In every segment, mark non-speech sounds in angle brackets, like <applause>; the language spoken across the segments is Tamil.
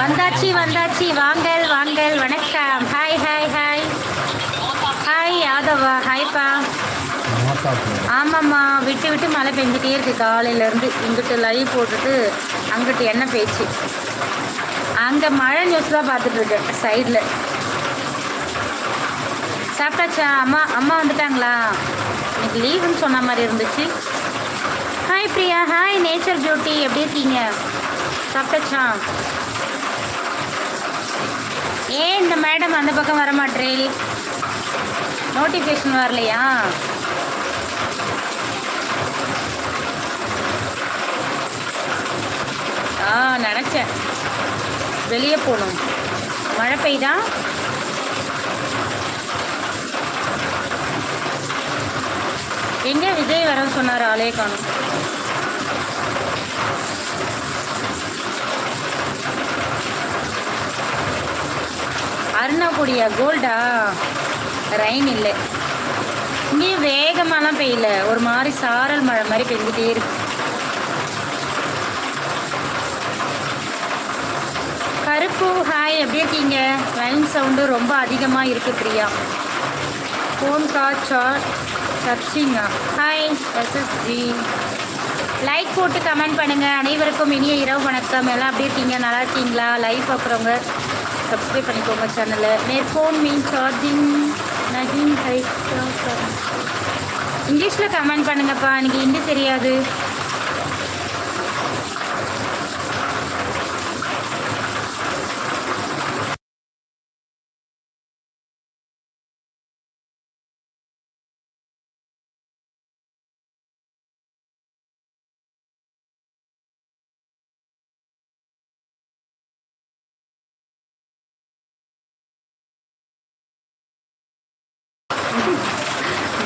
வந்தாச்சு வந்தாச்சு. வாங்கல் வாங்கல். வணக்கம். Hi hi hi hi Yadava. ஹாய்ப்பா ஆமாம்மா. விட்டு விட்டு மழை பெஞ்சிட்டே இருக்கு. காலையிலேருந்து இங்கிட்டு லைவ் போட்டுட்டு அங்கிட்டு என்ன பேச்சு? அங்கே மழை நியூஸ் தான் பார்த்துட்டு இருக்கேன் சைடில் சாப்பிட்டாச்சா? அம்மா அம்மா வந்துட்டாங்களா? இன்னைக்கு லீவுன்னு சொன்ன மாதிரி இருந்துச்சு. Hi Priya. Hi nature beauty எப்படி இருக்கீங்க? சாப்பிட்டாச்சா? ஏன் இந்த மேடம் அந்த பக்கம் வர மாட்டேன் நோட்டிஃபிகேஷன் வரலையா? ஆ நினச்சேன். வெளியே போகணும். மழை பெய்தா? எங்கே விஜய் வர சொன்னார் ஆளே காணும். அருணாபுடியா கோல்டா? ரெயின் இல்லை. இங்கேயும் வேகமாலாம் பெய்யல. ஒரு மாதிரி சாரல் மழை மாதிரி பெஞ்சிட்டே இருக்கு. கருப்பு ஹாய் எப்படி இருக்கீங்க? லைன் சவுண்டு ரொம்ப அதிகமாக இருக்கு பிரியா. ஃபோன் காச்சா சர்ச்சிங்கா? ஹாய் எஸ்எஸ்ஜி லைக் போட்டு கமெண்ட் பண்ணுங்கள் அனைவருக்கும் இனிய இரவு வணக்கம். எல்லாம் எப்படி இருக்கீங்க? நல்லா இருக்கீங்களா? லைஃப் பார்க்குறவங்க சப்ஸ்கிரைப் பண்ணிக்கோங்க சேனலை மேற்கோன் ஃபோன் மீன் சார்ஜிங் நகின் ஹை இங்கிலீஷில் கமெண்ட் பண்ணுங்கப்பா. எனக்கு ஹிந்தி தெரியாது.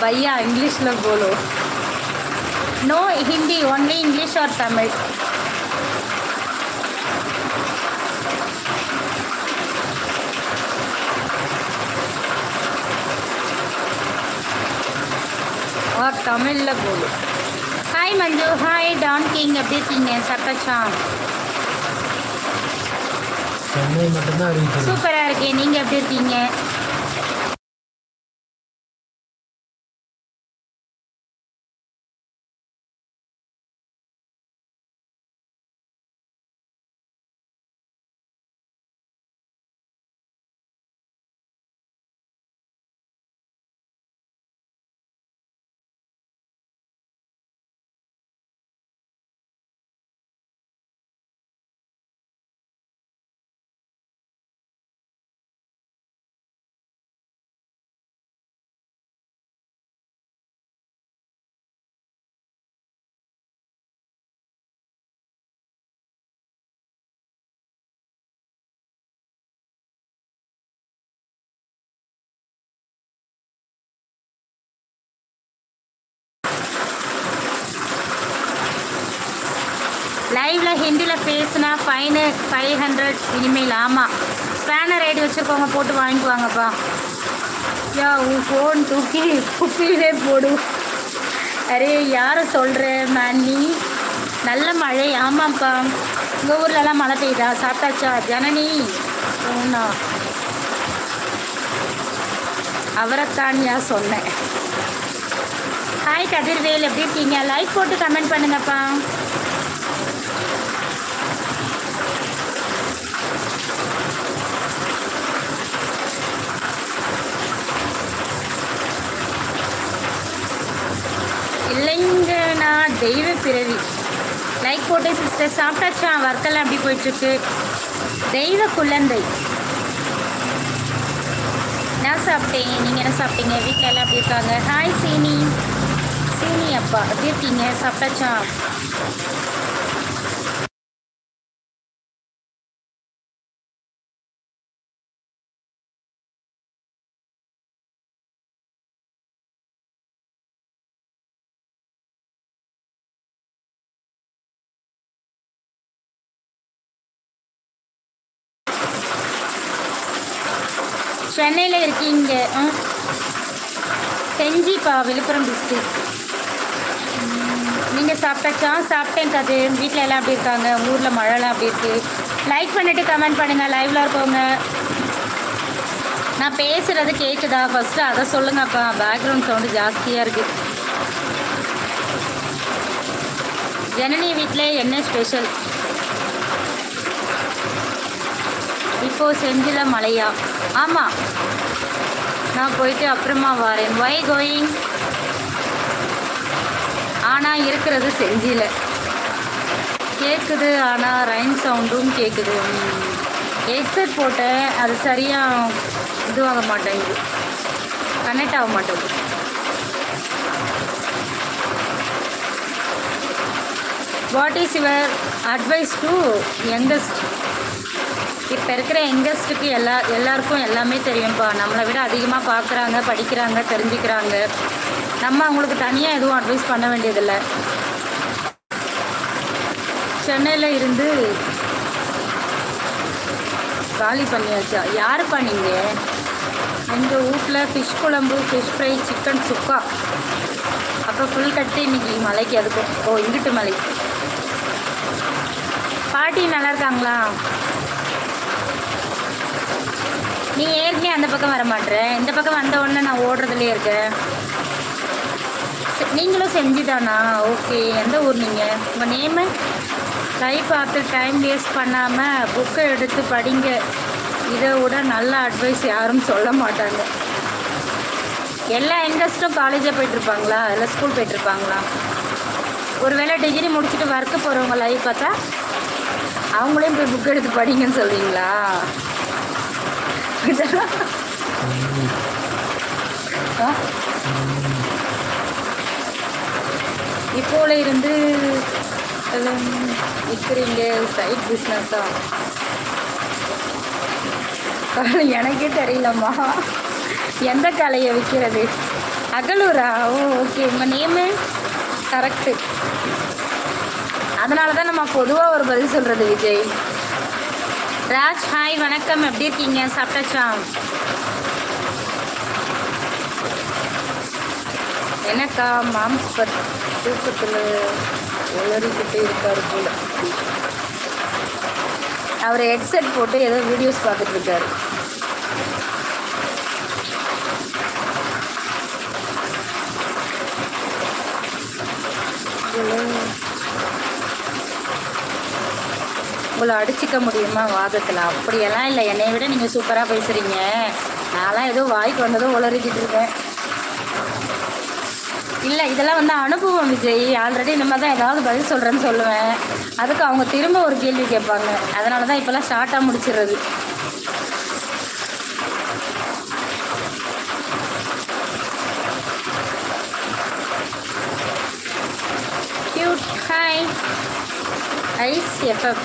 भैया इंग्लिश में बोलो नो हिंदी ओनली इंग्लिश और तमिल और तमिल में बोलो hi Manju hi don king எப்படி இருக்கீங்க சட்டச்சா சென்னை மட்டும்தான் அறிவிச்சது சூப்பராக இருக்கேன் நீங்கள் எப்படி இருக்கீங்க லைவ்ல ஹிந்தியில் பேசுனா ஃபைனு ஃபைவ் ஹண்ட்ரட் இனிமேல் ஆமாம் ஸ்பேனர் ஐடி வச்சுருக்கவங்க போட்டு வாங்கிக்குவாங்கப்பா யா உன் ஃபோன் தூக்கி குப்பிலே போடு. அரே யாரை சொல்கிற மேனி நல்ல மழை. ஆமாம்ப்பா. உங்கள் ஊர்லலாம் மழை பெய்யுதா? சாப்பிட்டாச்சா? ஜனனி? ஒன்றா அவரைத்தான்யா சொன்னேன். ஹாய் கதிர்வேல். எப்படி இருக்கீங்க? லைக் போட்டு கமெண்ட் பண்ணுங்கப்பா. இல்லைங்க நான் தெய்வ பிறவி. லைக் போட்டே சிஸ்டர் சாப்பிட்டாச்சா? வர்க்கெல்லாம் அப்படி போயிட்டுருக்கு. தெய்வ குழந்தை. நான் சாப்பிட்டேன் நீங்கள் என்ன சாப்பிட்டீங்க? வீட்டில் எல்லாம் அப்படி இருக்காங்க? ஹாய் சீனி. சீனி அப்பா எப்படி இருக்கீங்க? சாப்பிட்டாச்சா? சென்னையில் இருக்கீங்க. ஆ? செஞ்சிப்பா விழுப்புரம் டிஸ்ட்ரிக் நீங்கள் சாப்பிட்டாச்சா? சாப்பிட்டேன் கது. வீட்டில் எல்லாம் அப்படி இருக்காங்க? ஊரில் மழைலாம் எப்படி இருக்கு? லைக் பண்ணிவிட்டு கமெண்ட் பண்ணுங்கள் லைவில் இருக்கவங்க. நான் பேசுகிறது கேட்குதா ஃபஸ்ட்டு அதை சொல்லுங்கப்பா. பேக்ரவுண்ட் சவுண்டு ஜாஸ்தியாக இருக்குது ஜனனி வீட்டில் என்ன ஸ்பெஷல் இப்போது செஞ்சில மழையா? ஆமாம் நான் போயிட்டு அப்புறமா வரேன். வை கோயிங் ஆனால் இருக்கிறது செஞ்சில. கேட்குது ஆனால் ரைன் சவுண்டும் கேட்குது ஹெட்செட் போட்டேன். அது சரியாக இதுவாக மாட்டேங்குது. கனெக்ட் ஆக மாட்டேங்குது. What is your advice to youngest இப்போ இருக்கிற யங்கஸ்ட்டுக்கு எல்லா எல்லாருக்கும் எல்லாமே தெரியும்ப்பா. நம்மளை விட அதிகமாக பார்க்குறாங்க படிக்கிறாங்க தெரிஞ்சுக்கிறாங்க. நம்ம அவங்களுக்கு தனியாக எதுவும் அட்வைஸ் பண்ண வேண்டியதில்லை. சென்னையில் இருந்து காலி பண்ணியாச்சா? யாருப்பா நீங்கள் எங்கள் வீட்டில் ஃபிஷ் குழம்பு ஃபிஷ் ஃப்ரை சிக்கன் சுக்கா. அப்போ ஃபுல் கட்டு இன்னைக்கு மலைக்கு அதுக்கும் ஓ இங்கிட்டு மலை. பாட்டி நல்லா இருக்காங்களா? நீ ஏற்கனவே அந்த பக்கம் வர மாட்ற இந்த பக்கம் வந்த உடனே நான் ஓடுறதுலேயே இருக்கேன். நீங்களும் செஞ்சுதானா? ஓகே. எந்த ஊர் நீங்கள் உங்கள் நேமு லைஃப் பார்த்து டைம் வேஸ்ட் பண்ணாமல் புக்கை எடுத்து படிங்க. இதை விட நல்ல அட்வைஸ் யாரும் சொல்ல மாட்டாங்க. எல்லா இன்ட்ரெஸ்ட்டும் காலேஜாக போயிட்டுருப்பாங்களா? இல்லை ஸ்கூல் போயிட்டுருப்பாங்களா? ஒருவேளை டிகிரி முடிச்சுட்டு ஒர்க்கு போகிறவங்க லைஃப் பார்த்தா அவங்களையும் போய் புக் எடுத்து படிங்கன்னு சொல்கிறீங்களா <laughs> இப்போல இருந்து எல்லாம் விற்கிறீங்க சைட் பிஸ்னஸா எனக்கே தெரியலம்மா. எந்த கலையை விற்கிறது? அகலூரா? ஓ ஓகே உங்கள் நேமு கரெக்டு அதனால தான் நம்ம பொதுவாக ஒரு பதில் சொல்கிறது விஜய். ராஜ் ஹாய் வணக்கம். எப்படி இருக்கீங்க? சாப்பிட்டாச்சா? என்னக்கா மாம்ஸ் தூக்கத்தில் உளறிக்கிட்டே இருக்காரு போல. அவர் ஹெட்செட் போட்டு ஏதோ வீடியோஸ் பார்த்துட்டு இருக்காரு. உங்களை அடிச்சிக்க முடியுமா வாதத்தில்? அப்படியெல்லாம் இல்லை. என்னை விட நீங்கள் சூப்பராக பேசுகிறீங்க நான்லாம் ஏதோ வாய்க்கு வந்ததும் உளறிக்கிட்டு இருக்கேன். இல்லை இதெல்லாம் வந்து அனுபவம் விஜய். ஆல்ரெடி நம்ம தான் ஏதாவது பதில் சொல்கிறேன்னு சொல்லுவேன். அதுக்கு அவங்க திரும்ப ஒரு கேள்வி கேட்பாங்க. அதனால தான் இப்போல்லாம் ஷார்ட்டாக முடிச்சிடுறது. Cute hi ice FF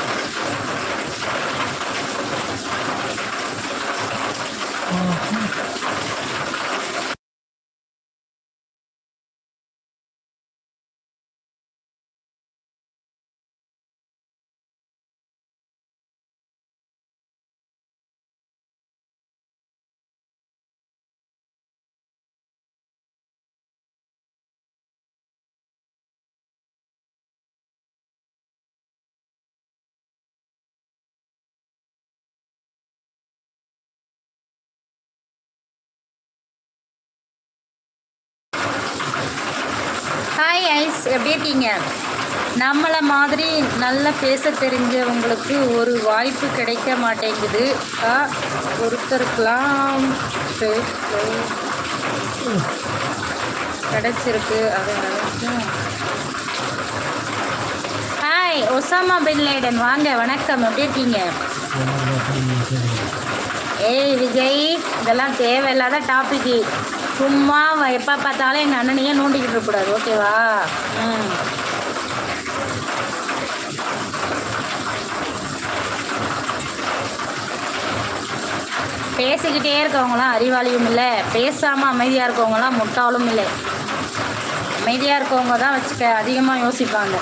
ice எப்படி இருக்கீங்க? நம்மளை மாதிரி நல்லா பேச தெரிஞ்சவங்களுக்கு ஒரு வாய்ப்பு கிடைக்க மாட்டேங்குது. பே- கிடைச்சிருக்கு. அதை ஹாய் ஒசாமா பின் லேடன் வாங்க வணக்கம். எப்படி இருக்கீங்க? ஏய் விஜய் இதெல்லாம் தேவையில்லாத டாபிக்கு சும்மா எப்போ பார்த்தாலும் எங்கள் அண்ணனையே நோண்டிக்கிட்டு இருக்கக்கூடாது ஓகேவா? ம். பேசிக்கிட்டே இருக்கவங்களாம் அறிவாளியும் இல்லை. பேசாமல் அமைதியாக இருக்கவங்களாம் முட்டாளும் இல்லை. அமைதியாக இருக்கவங்க தான் வச்சுக்க அதிகமாக யோசிப்பாங்க.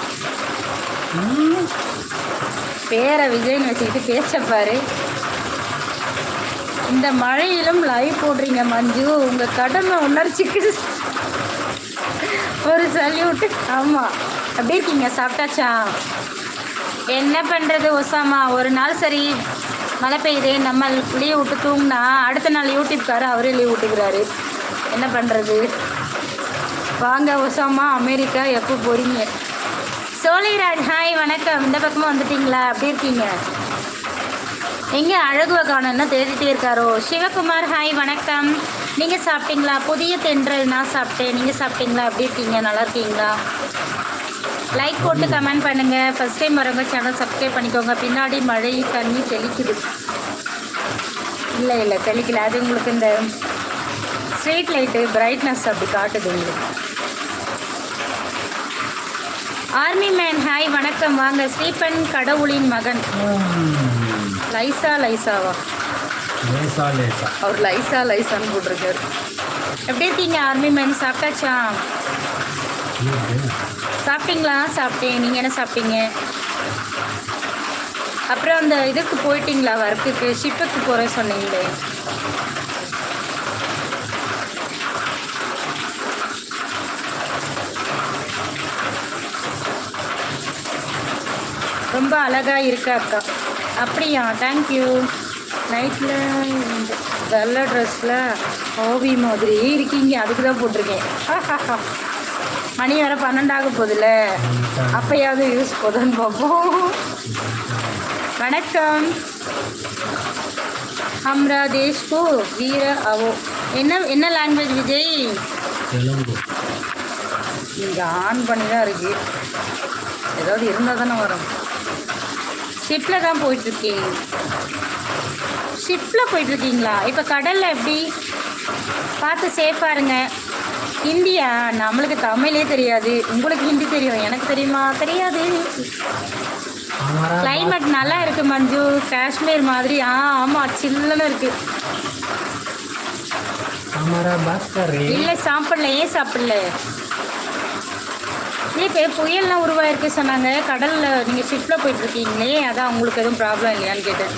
ம். பேரை விஜய்னு வச்சுக்கிட்டு பேசப்பாரு இந்த மழையிலும் லைவ் போடுறீங்க மஞ்சு. உங்கள் கடமை உணர்ச்சிக்கு ஒரு சல்யூட் ஆமாம் அப்படி இருக்கீங்க? சாப்பிட்டாச்சா? என்ன பண்ணுறது ஒசாமா? ஒரு நாள் சரி மழை பெய்யுது நம்ம லீவ் விட்டு தூங்கினா அடுத்த நாள் யூடியூப்காரு அவரே லீவ் விட்டுக்கிறாரு. என்ன பண்ணுறது வாங்க ஒசாமா அமெரிக்கா எப்போ போகிறீங்க சோழிராஜ் ஹாய் வணக்கம். இந்த பக்கமாக வந்துட்டீங்களா? அப்படி இருக்கீங்க? எங்கே அழகுவ காணோம்னா தேடிட்டே இருக்காரோ? சிவகுமார் ஹாய் வணக்கம். நீங்கள் சாப்பிட்டீங்களா? புதிய தென்றல் நான் சாப்பிட்டேன். நீங்கள் சாப்பிட்டீங்களா? எப்படி இருக்கீங்க? நல்லா இருக்கீங்களா? லைக் போட்டு கமெண்ட் பண்ணுங்கள் ஃபஸ்ட் டைம் வரவங்க சேனல் சப்ஸ்கிரைப் பண்ணிக்கோங்க. பின்னாடி மழை தண்ணி தெளிக்குது. இல்லை இல்லை தெளிக்கல. அது உங்களுக்கு இந்த ஸ்ட்ரீட் லைட்டு பிரைட்னஸ் அப்படி காட்டுது உங்களுக்கு. ஆர்மி மேன் ஹாய் வணக்கம். வாங்க. ஸ்ரீபன் கடவுளின் மகன். லைசா லைசாவா? லேசா லேசா. அவர் லைசா லைசான்னு போட்டிருக்காரு. எப்படி இருக்கீங்க ஆர்மி மேன் சாப்பிட்டாச்சா. சாப்பிட்டீங்களா? சாப்பிட்டேன். நீங்கள் என்ன சாப்பிட்டீங்க? அப்புறம் அந்த இதுக்கு போயிட்டீங்களா ஒர்க்குக்கு ஷிப்புக்கு போகிறேன் சொன்னீங்களே. ரொம்ப அழகாக இருக்கா அக்கா. அப்படியா? தேங்க்யூ நைட்டில் வெள்ளை ட்ரெஸ்ஸில் ஓவி மாதிரி இருக்கீங்க. அதுக்கு தான் போட்டிருக்கேன். <laughs> மணி வேறு பன்னெண்டாக போகுதுல்ல அப்பயாவது யூஸ் போதுன்னு பார்ப்போம். வணக்கம். ஹம்ரா தேஷ்கோ வீர அவோ. என்ன என்ன லாங்குவேஜ் விஜய்? இங்கே ஆன் பண்ணி தான் இருக்கு. ஏதாவது இருந்தால் தானே வரும். ஷிப்பில் தான் போயிட்டுருக்கீங்க ஷிப்பில் போயிட்டுருக்கீங்களா? இப்போ கடலில் எப்படி? பார்த்து சேஃபாக இருங்க. ஹிந்தியா? நம்மளுக்கு தமிழே தெரியாது. உங்களுக்கு ஹிந்தி தெரியும். எனக்கு தெரியுமா? தெரியாது. கிளைமேட் நல்லா இருக்கு மஞ்சு. காஷ்மீர் மாதிரி. ஆ ஆமாம் சில்லுன்னு இருக்கு. இல்லை சாப்பிடல. ஏன் சாப்பிடல? இப்போ புயல்லாம் உருவாயிருக்கு சொன்னாங்க. கடலில் நீங்கள் ஷிஃப்ட்டில் போயிட்டுருக்கீங்களே அதான் உங்களுக்கு எதுவும் ப்ராப்ளம் இல்லையான்னு கேட்டேன்.